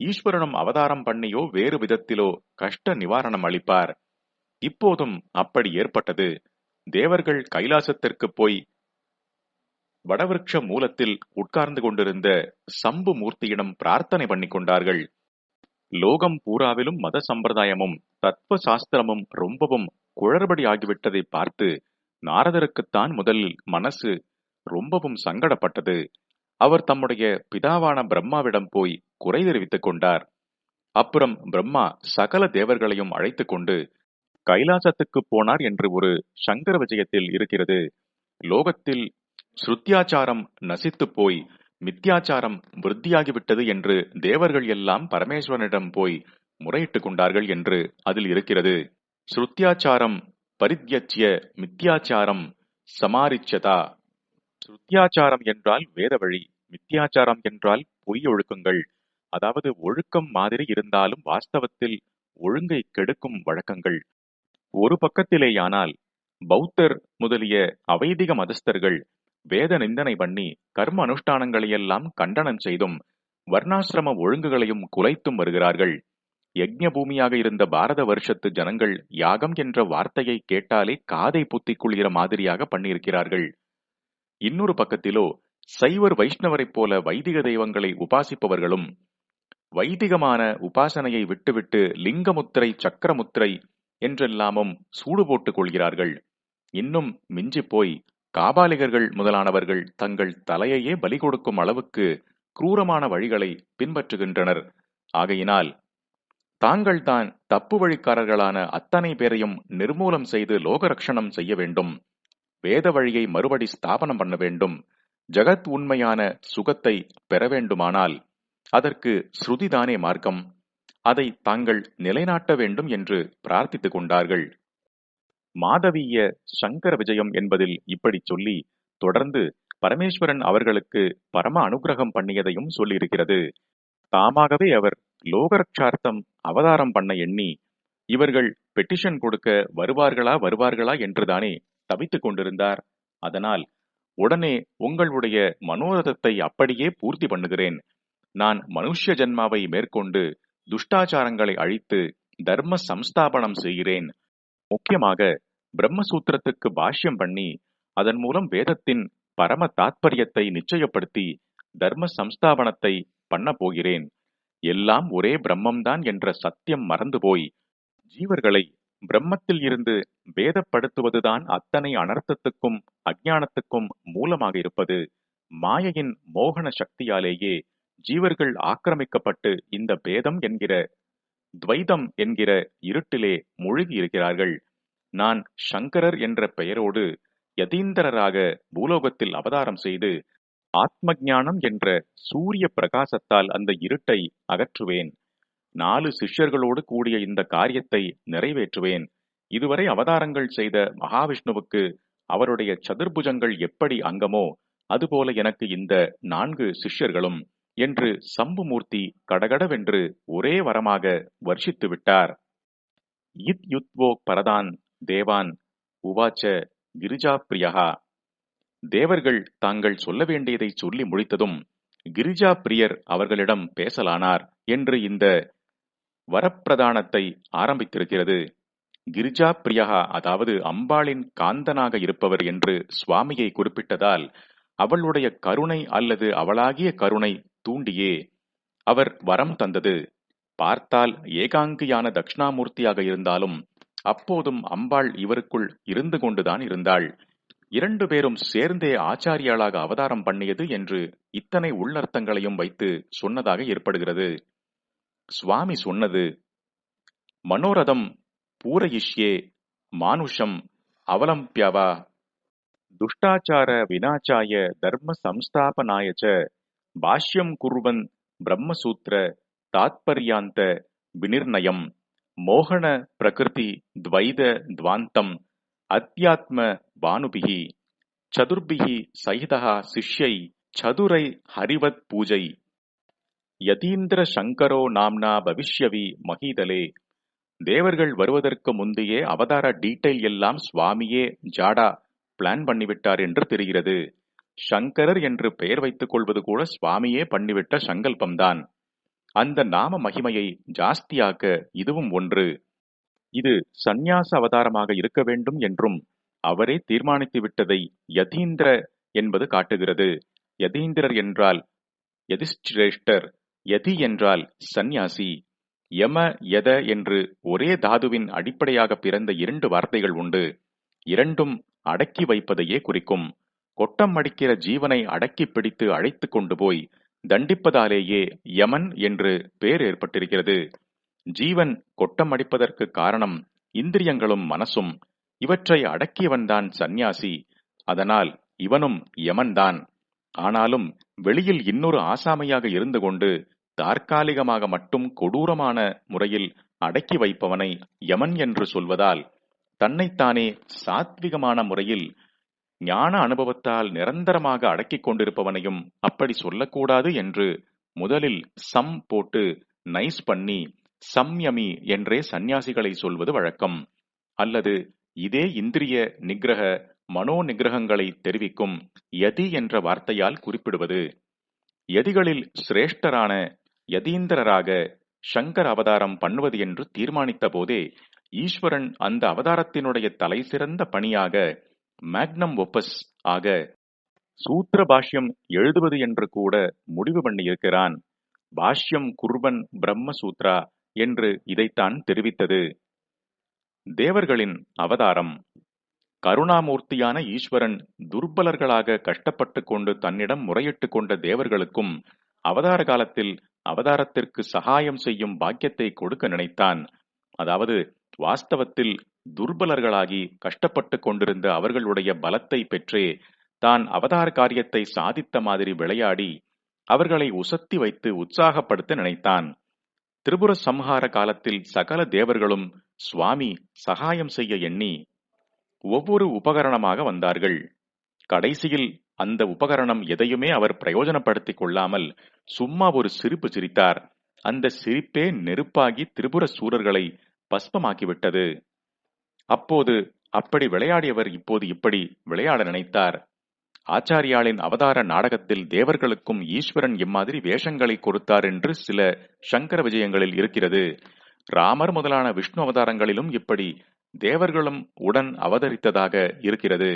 ஈஸ்வரனும் அவதாரம் பண்ணியோ வேறு விதத்திலோ கஷ்ட நிவாரணம் அளிப்பார். இப்போதும் அப்படி ஏற்பட்டது. தேவர்கள் கைலாசத்திற்கு போய் வடவிருட்ச மூலத்தில் உட்கார்ந்து கொண்டிருந்த சம்பு மூர்த்தியிடம் பிரார்த்தனை பண்ணிக் கொண்டார்கள். லோகம் பூராவிலும் மத சம்பிரதாயமும் தத்துவ சாஸ்திரமும் ரொம்பவும் குளறுபடி ஆகிவிட்டதை பார்த்து நாரதருக்குத்தான் முதலில் மனசு ரொம்பவும் சங்கடப்பட்டது. அவர் தம்முடைய பிதாவான பிரம்மாவிடம் போய் குறை தெரிவித்துக் கொண்டார். அப்புறம் பிரம்மா சகல தேவர்களையும் அழைத்துக் கொண்டு கைலாசத்துக்கு போனார் என்று ஒரு சங்கர விஜயத்தில் இருக்கிறது. லோகத்தில் ஸ்ருத்தியாச்சாரம் நசித்து போய் மித்தியாச்சாரம் விருத்தியாகிவிட்டது என்று தேவர்கள் எல்லாம் பரமேஸ்வரனிடம் போய் முறையிட்டுக் கொண்டார்கள் என்று அதில் இருக்கிறது. ஸ்ருத்தியாச்சாரம் பரித்யச்சிய மித்தியாச்சாரம் சமாரிச்சதா? ஸ்ருத்தியாச்சாரம் என்றால் வேத வழி மித்தியாச்சாரம் என்றால் பொய் ஒழுக்கங்கள். அதாவது ஒழுக்கம் மாதிரி இருந்தாலும் வாஸ்தவத்தில் ஒழுங்கை கெடுக்கும் வழக்கங்கள். ஒரு பக்கத்திலேயானால் பௌத்தர் முதலிய அவைதிக மதஸ்தர்கள் வேத நிந்தனை பண்ணி கர்ம அனுஷ்டானங்களையெல்லாம் கண்டனம் செய்தும் வர்ணாசிரம ஒழுங்குகளையும் குலைத்தும் வருகிறார்கள். யஜ்ய பூமியாக இருந்த பாரத வருஷத்து ஜனங்கள் யாகம் என்ற வார்த்தையை கேட்டாலே காதை புத்திக் கொள்கிற மாதிரியாக பண்ணியிருக்கிறார்கள். இன்னொரு பக்கத்திலோ சைவர் வைஷ்ணவரைப் போல வைதிக தெய்வங்களை உபாசிப்பவர்களும் வைதிகமான உபாசனையை விட்டுவிட்டு லிங்கமுத்திரை சக்கரமுத்திரை என்றெல்லாமும் சூடு போட்டுக் கொள்கிறார்கள். இன்னும் மிஞ்சிப்போய் காபாலிகர்கள் முதலானவர்கள் தங்கள் தலையையே பலி கொடுக்கும் அளவுக்கு குரூரமான வழிகளை பின்பற்றுகின்றனர். ஆகையினால் தாங்கள் தான் தப்பு வழிக்காரர்களான அத்தனை பேரையும் நிர்மூலம் செய்து லோகரக்ஷணம் செய்ய வேண்டும். வேத வழியை மறுபடி ஸ்தாபனம் பண்ண வேண்டும். ஜகத் உண்மையான சுகத்தை பெற வேண்டுமானால் அதற்கு ஸ்ருதிதானே மார்க்கம். அதை தாங்கள் நிலைநாட்ட வேண்டும் என்று பிரார்த்தித்துக் கொண்டார்கள். மாதவீய சங்கர விஜயம் என்பதில் இப்படி சொல்லி தொடர்ந்து பரமேஸ்வரன் அவர்களுக்கு பரம அனுகிரகம் பண்ணியதையும் சொல்லியிருக்கிறது. தாமாகவே அவர் லோகரக்ஷார்த்தம் அவதாரம் பண்ண எண்ணி இவர்கள் பெட்டிஷன் கொடுக்க வருவார்களா வருவார்களா என்றுதானே தவித்துக் கொண்டிருந்தார். அதனால் உடனே உங்களுடைய மனோரதத்தை அப்படியே பூர்த்தி பண்ணுகிறேன். நான் மனுஷ்ய ஜன்மாவை மேற்கொண்டு துஷ்டாச்சாரங்களை அழித்து தர்ம சம்ஸ்தாபனம் செய்கிறேன். முக்கியமாக பிரம்மசூத்திரத்துக்கு பாஷ்யம் பண்ணி அதன் மூலம் வேதத்தின் பரம தாத்பரியத்தை நிச்சயப்படுத்தி தர்ம சம்ஸ்தாபனத்தை பண்ண போகிறேன். எல்லாம் ஒரே பிரம்மம்தான் என்ற சத்தியம் மறந்து போய் ஜீவர்களை பிரம்மத்தில் இருந்து வேதப்படுத்துவதுதான் அத்தனை அனர்த்தத்துக்கும் அஜானத்துக்கும் மூலமாக இருப்பது மாயையின் மோகன சக்தியாலேயே ஜீவர்கள் ஆக்கிரமிக்கப்பட்டு இந்த பேதம் என்கிற துவைதம் என்கிற இருட்டிலே மூழ்கியிருக்கிறார்கள் நான் சங்கரர் என்ற பெயரோடு யதீந்திரராக பூலோகத்தில் அவதாரம் செய்து ஆத்ம ஞானம் என்ற சூரிய பிரகாசத்தால் அந்த இருட்டை அகற்றுவேன். நாலு சிஷ்யர்களோடு கூடிய இந்த காரியத்தை நிறைவேற்றுவேன். இதுவரை அவதாரங்கள் செய்த மகாவிஷ்ணுவுக்கு அவருடைய சதுர்புஜங்கள் எப்படி அங்கமோ அதுபோல எனக்கு இந்த நான்கு சிஷ்யர்களும் என்று சம்புமூர்த்தி கடகடவென்று ஒரே வரமாக வர்ஷித்து விட்டார் இத் யுத்வோ பரதான் தேவான் உவாச்ச கிரிஜா பிரியகா தேவர்கள் தாங்கள் சொல்ல வேண்டியதை சொல்லி முடித்ததும் கிரிஜா பிரியர் அவர்களிடம் பேசலானார் என்று இந்த வரப்பிரதானத்தை ஆரம்பித்திருக்கிறது. கிரிஜா பிரியகா அதாவது அம்பாளின் காந்தனாக இருப்பவர் என்று சுவாமியை குறிப்பிட்டதால் அவளுடைய கருணை அல்லது அவளாகிய கருணை தூண்டியே. அவர் வரம் தந்தது. பார்த்தால் ஏகாங்கியான தக்ஷணாமூர்த்தியாக இருந்தாலும் அப்போதும் அம்பாள் இவருக்குள் இருந்து கொண்டுதான் இருந்தாள். இரண்டு பேரும் சேர்ந்தே ஆச்சாரியாளாக அவதாரம் பண்ணியது என்று இத்தனை உள்ளர்த்தங்களையும் வைத்து சொன்னதாக ஏற்படுகிறது. சுவாமி சொன்னது மனோரதம் பூரயிஷ்யே மானுஷம் அவலம்பியவா துஷ்டாச்சார வினாச்சாய தர்ம சம்ஸ்தாபனாய பாஷ்யம் குர்வன் பிரம்மசூத்திர தாத்பர்யாந்த விநிர்ணயம் மோகன பிரகிருதி துவைத துவாந்தம் அத்தியாத்ம பானுபிகி சதுர்பிகி சகிதா சிஷ்யை சதுரை ஹரிவத் பூஜை. யதீந்திர சங்கரோ நாம்னா பவிஷ்யவி மகிதலே. தேவர்கள் வருவதற்கு முந்தையே அவதார டீட்டெயில் எல்லாம் சுவாமியே ஜாடா பிளான் பண்ணிவிட்டார் என்று தெரிகிறது. சங்கரர் என்று பெயர் வைத்துக் கொள்வது கூட சுவாமியே பண்ணிவிட்ட சங்கல்பம்தான். அந்த நாம மகிமையை ஜாஸ்தியாக்க இதுவும் ஒன்று. இது சந்நியாச அவதாரமாக இருக்க வேண்டும் என்றும் அவரே தீர்மானித்து விட்டதை யதீந்திர என்பது காட்டுகிறது. யதீந்திரர் என்றால் யதிஷ்டிரேஷ்டர் யதி என்றால் சந்நியாசி. யம யத என்று ஒரே தாதுவின் அடிப்படையாக பிறந்த இரண்டு வார்த்தைகள் உண்டு. இரண்டும் அடக்கி வைப்பதையே குறிக்கும். கொட்டம் அடிக்கிற ஜீவனை அடக்கி பிடித்து அழைத்து கொண்டு போய் தண்டிப்பதாலேயே யமன் என்று பெயர் ஏற்பட்டிருக்கிறது. ஜீவன் கொட்டம் அடிப்பதற்கு காரணம் இந்திரியங்களும் மனசும். இவற்றை அடக்கியவன்தான் சந்நியாசி. அதனால் இவனும் யமன்தான் ஆனாலும் வெளியில் இன்னொரு ஆசாமையாக இருந்து கொண்டு தற்காலிகமாக மட்டும் கொடூரமான முறையில் அடக்கி வைப்பவனை யமன் என்று சொல்வதால் தன்னைத்தானே சாத்விகமான முறையில் ஞான அனுபவத்தால் நிரந்தரமாக அடக்கிக் கொண்டிருப்பவனையும் அப்படி சொல்லக்கூடாது என்று முதலில் சம் போட்டு நைஸ் பண்ணி சம்யமி என்றே சந்நியாசிகளை சொல்வது வழக்கம். அல்லது இதே இந்திரிய நிகிரக மனோ நிகிரகங்களை தெரிவிக்கும் யதி என்ற வார்த்தையால் குறிப்பிடுவது. யதிகளில் சிரேஷ்டரான யதீந்திரராக சங்கர் அவதாரம் பண்ணுவது என்று தீர்மானித்த போதே ஈஸ்வரன் அந்த அவதாரத்தினுடைய தலை சிறந்த பணியாக மேக்னம் ஒப்பஸ் ஆக சூத்திர பாஷ்யம் எழுதுவது என்று கூட முடிவு பண்ணியிருக்கிறான். பாஷ்யம் குர்வன் பிரம்ம சூத்ரா என்று இதைத்தான் தெரிவித்தது. தேவர்களின் அவதாரம். கருணாமூர்த்தியான ஈஸ்வரன் துர்பலர்களாக கஷ்டப்பட்டு கொண்டு தன்னிடம் முறையிட்டு கொண்ட தேவர்களுக்கும் அவதார காலத்தில் அவதாரத்திற்கு சகாயம் செய்யும் பாக்கியத்தை கொடுக்க நினைத்தான். அதாவது வாஸ்தவத்தில் துர்பலர்களாகி கஷ்டப்பட்டு கொண்டிருந்த அவர்களுடைய பலத்தை பெற்றே தான் அவதார காரியத்தை சாதித்த மாதிரி விளையாடி அவர்களை உசத்தி வைத்து உற்சாகப்படுத்த நினைத்தான். திரிபுர சம்ஹார காலத்தில் சகல தேவர்களும் சுவாமி சகாயம் செய்ய எண்ணி ஒவ்வொரு உபகரணமாக வந்தார்கள். கடைசியில் அந்த உபகரணம் எதையுமே அவர் பிரயோஜனப்படுத்திக் கொள்ளாமல் சும்மா ஒரு சிரிப்பு சிரித்தார். அந்த சிரிப்பே நெருப்பாகி திரிபுர சூரர்களை பஸ்பமாக்கிவிட்டது அப்போது அப்படி விளையாடியவர் இப்போது இப்படி விளையாட நினைத்தார். ஆச்சாரியாளின் அவதார நாடகத்தில் தேவர்களுக்கும் ஈஸ்வரன் இம்மாதிரி வேஷங்களை கொடுத்தார் என்று சில சங்கர விஜயங்களில் இருக்கிறது. ராமர் முதலான விஷ்ணு அவதாரங்களிலும் இப்படி தேவர்களும் உடன் அவதரித்ததாக இருக்கிறது.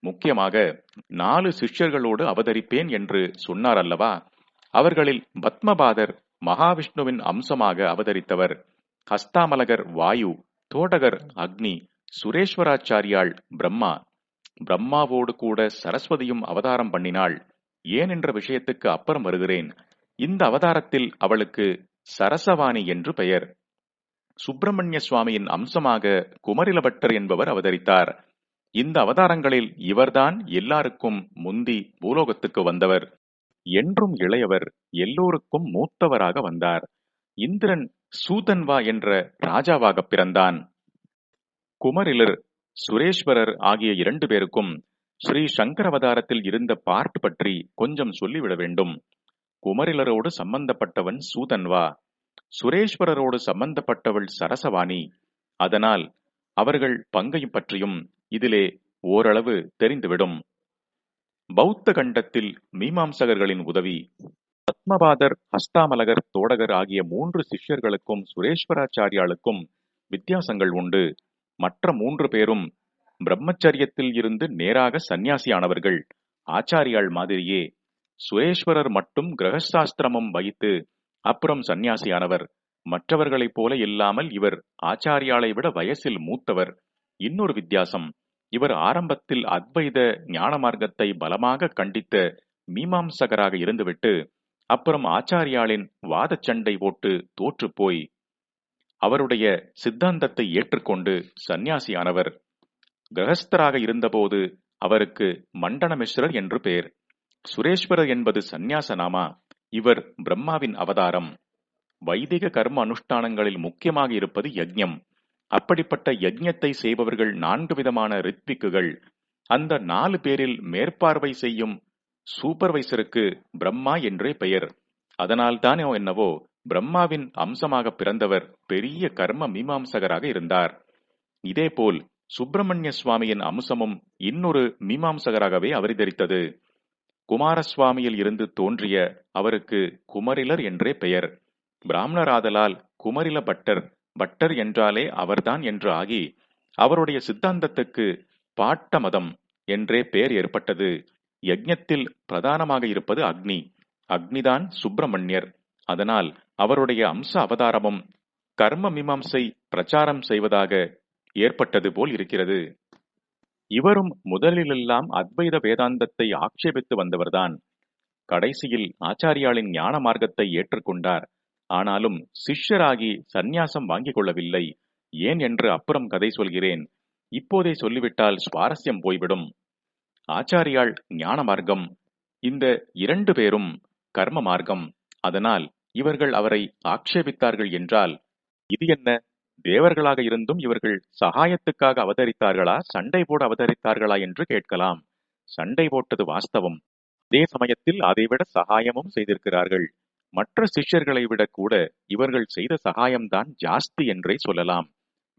முக்கியமாக நாலு சிஷ்யர்களோடு அவதரிப்பேன் என்று சொன்னார் அல்லவா? அவர்களில் பத்மபாதர் மகாவிஷ்ணுவின் அம்சமாக அவதரித்தவர். ஹஸ்தாமலகர் வாயு தோடகர் அக்னி சுரேஸ்வராச்சாரியாள் பிரம்மா. பிரம்மாவோடு கூட சரஸ்வதியும் அவதாரம் பண்ணினாள். ஏன் என்ற விஷயத்துக்கு அப்புறம் வருகிறேன். இந்த அவதாரத்தில் அவளுக்கு சரசவாணி என்று பெயர். சுப்பிரமணிய சுவாமியின் அம்சமாக குமரிலபட்டர் என்பவர் அவதரித்தார். இந்த அவதாரங்களில் இவர்தான் எல்லாருக்கும் முந்தி பூலோகத்துக்கு வந்தவர். என்றும் இளையவர் எல்லோருக்கும் மூத்தவராக வந்தார். இந்திரன் சூதன்வா என்ற ராஜாவாக பிறந்தான். குமரிலர் சுரேஸ்வரர் ஆகிய இரண்டு பேருக்கும் ஸ்ரீ சங்கரவதாரத்தில் இருந்த பார்ட் பற்றி கொஞ்சம் சொல்லிவிட வேண்டும். குமரிலரோடு சம்பந்தப்பட்டவன் சூதன்வா சுரேஸ்வரரோடு சம்பந்தப்பட்டவள் சரசவாணி. அதனால் அவர்கள் பங்கையும் பற்றியும் இதிலே ஓரளவு தெரிந்துவிடும். பௌத்த கண்டத்தில் மீமாம்சகர்களின் உதவி. பத்மபாதர் ஹஸ்தாமலகர் தோடகர் ஆகிய மூன்று சிஷ்யர்களுக்கும் சுரேஸ்வராச்சாரியாளுக்கும் வித்தியாசங்கள் உண்டு. மற்ற மூன்று பேரும் பிரம்மச்சரியத்தில் இருந்து நேராக சந்நியாசியானவர்கள். ஆச்சாரியாள் மாதிரியே சுரேஸ்வரர் மட்டும் கிரகசாஸ்திரமும் வகித்து அப்புறம் சந்நியாசியானவர். மற்றவர்களைப் போல இல்லாமல் இவர் ஆச்சாரியாளை விட வயசில் மூத்தவர். இன்னொரு வித்தியாசம் இவர் ஆரம்பத்தில் அத்வைத ஞான மார்க்கத்தை பலமாக கண்டித்த மீமாம்சகராக இருந்துவிட்டு அப்புறம் ஆச்சாரியாளின் வாதச்சண்டை போட்டு தோற்று போய் அவருடைய சித்தாந்தத்தை ஏற்றுக்கொண்டு சந்நியாசியானவர். கிரகஸ்தராக இருந்தபோது அவருக்கு மண்டனமிஸ்ரர் என்று பெயர். சுரேஸ்வரர் என்பது சந்நியாச நாமா இவர் பிரம்மாவின் அவதாரம். வைதிக கர்ம அனுஷ்டானங்களில் முக்கியமாக இருப்பது யஜ்ஞம் அப்படிப்பட்ட யஜ்ஞத்தை செய்பவர்கள் நான்கு விதமான ரித்விக்குகள். அந்த நாலு பேரில் மேற்பார்வை செய்யும் சூப்பர்வைசருக்கு பிரம்மா என்றே பெயர். அதனால்தானோ என்னவோ பிரம்மாவின் அம்சமாக பிறந்தவர் பெரிய கர்ம மீமாம்சகராக இருந்தார். இதேபோல் சுப்பிரமணிய சுவாமியின் அம்சமும் இன்னொரு மீமாம்சகராகவே அவதரித்தது. குமாரசுவாமியில் இருந்து தோன்றிய அவருக்கு குமரிலர் என்றே பெயர். பிராமணராதலால் குமரில பட்டர் பட்டர் என்றாலே அவர்தான் என்று ஆகி அவருடைய சித்தாந்தத்துக்கு பாட்ட மதம் என்றே பெயர் ஏற்பட்டது. யஜ்ஞத்தில் பிரதானமாக இருப்பது அக்னி. அக்னிதான் சுப்பிரமணியர். அதனால் அவருடைய அம்ச அவதாரமும் கர்ம மீமாம்சை பிரச்சாரம் செய்வதாக ஏற்பட்டது போல் இருக்கிறது. இவரும் முதலிலெல்லாம் அத்வைத வேதாந்தத்தை ஆட்சேபித்து வந்தவர்தான். கடைசியில் ஆச்சாரியாளின் ஞான மார்க்கத்தை ஏற்றுக்கொண்டார். ஆனாலும் சிஷ்யராகி சந்நியாசம் வாங்கிக் கொள்ளவில்லை. ஏன் என்று அப்புறம் கதை சொல்கிறேன். இப்போதே சொல்லிவிட்டால் சுவாரஸ்யம் போய்விடும். ஆச்சாரியாள் ஞான மார்க்கம். இந்த இரண்டு பேரும் கர்ம மார்க்கம். அதனால் இவர்கள் அவரை ஆக்ஷேபித்தார்கள் என்றால் இது என்ன? தேவர்களாக இருந்தும் இவர்கள் சகாயத்துக்காக அவதரித்தார்களா? சண்டை போட அவதரித்தார்களா என்று கேட்கலாம். சண்டை போட்டது வாஸ்தவம். அதே சமயத்தில் அதைவிட சகாயமும் செய்திருக்கிறார்கள். மற்ற சிஷ்யர்களை விட கூட இவர்கள் செய்த சகாயம்தான் ஜாஸ்தி என்றே சொல்லலாம்.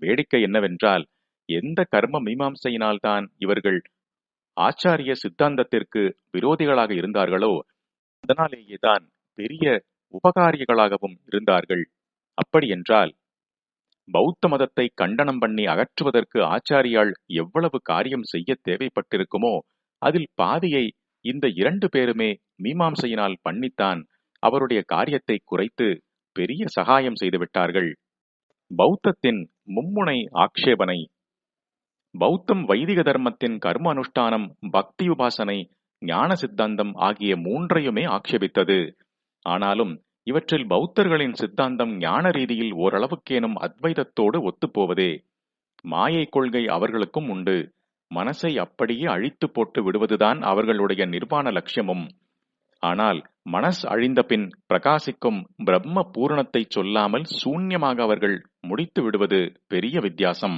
வேடிக்கை என்னவென்றால் எந்த கர்ம மீமாம்சையினால்தான் இவர்கள் ஆச்சாரிய சித்தாந்தத்திற்கு விரோதிகளாக இருந்தார்களோ அதனாலேயே தான் பெரிய உபகாரிகளாகவும் இருந்தார்கள். அப்படியென்றால் பௌத்த மதத்தை கண்டனம் பண்ணி அகற்றுவதற்கு ஆச்சாரியால் எவ்வளவு காரியம் செய்ய தேவைப்பட்டிருக்குமோ அதில் பாதியை இந்த இரண்டு பேருமே மீமாம்சையினால் பண்ணித்தான் அவருடைய காரியத்தை குறைத்து பெரிய சகாயம் செய்துவிட்டார்கள் பௌத்தத்தின் மும்முனை ஆக்ஷேபனை பௌத்தம் வைதிக தர்மத்தின் கர்ம அனுஷ்டானம் பக்தி உபாசனை ஞான சித்தாந்தம் ஆகிய மூன்றையுமே ஆட்சேபித்தது. ஆனாலும் இவற்றில் பௌத்தர்களின் சித்தாந்தம் ஞான ரீதியில் ஓரளவுக்கேனும் அத்வைதத்தோடு ஒத்துப்போவதே. மாயை கொள்கை அவர்களுக்கும் உண்டு. மனசை அப்படியே அழித்து போட்டு விடுவதுதான் அவர்களுடைய நிர்வாண லட்சியமும். ஆனால் மனஸ் அழிந்த பின் பிரகாசிக்கும் பிரம்ம பூரணத்தை சொல்லாமல் சூன்யமாக அவர்கள் முடித்து விடுவது பெரிய வித்தியாசம்.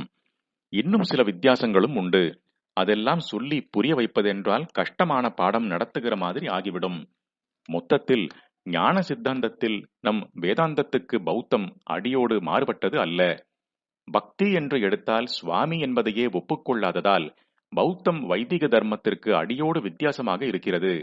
இன்னும் சில வித்தியாசங்களும் உண்டு. அதெல்லாம் சொல்லி புரிய வைப்பதென்றால் கஷ்டமான பாடம் நடத்துகிற மாதிரி ஆகிவிடும். மொத்தத்தில் ஞான சித்தாந்தத்தில் நம் வேதாந்தத்துக்கு பௌத்தம் அடியோடு மாறுபட்டது அல்ல. பக்தி என்று எடுத்தால் சுவாமி என்பதையே ஒப்புக்கொள்ளாததால் பௌத்தம் வைதிக தர்மத்திற்கு அடியோடு வித்தியாசமாக இருக்கிறது.